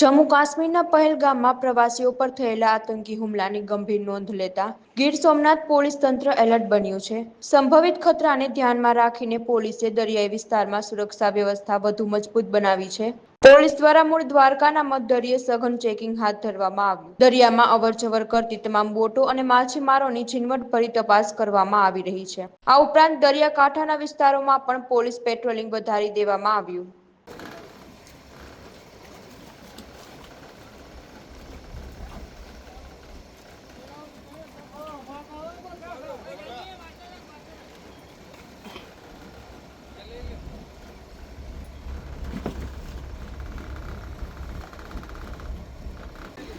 જમ્મુ કાશ્મીરના પહેલગામમાં પ્રવાસીઓ પર થયેલા આતંકી હુમલાની ગંભીર નોંધ લેતા ગીર સોમનાથ પોલીસ તંત્ર એલર્ટ બન્યું છે. સંભવિત ખતરાને ધ્યાનમાં રાખીને પોલીસે દરિયાઈ વિસ્તારમાં સુરક્ષા વ્યવસ્થા વધુ મજબૂત બનાવી છે. પોલીસ દ્વારા મૂળ દ્વારકાના મધદરિયે સઘન ચેકિંગ હાથ ધરવામાં આવ્યું. દરિયામાં અવરજવર કરતી તમામ બોટો અને માછીમારોની ઝીણવટભરી તપાસ કરવામાં આવી રહી છે. આ ઉપરાંત દરિયાકાંઠાના વિસ્તારોમાં પણ પોલીસ પેટ્રોલિંગ વધારી દેવામાં આવ્યું.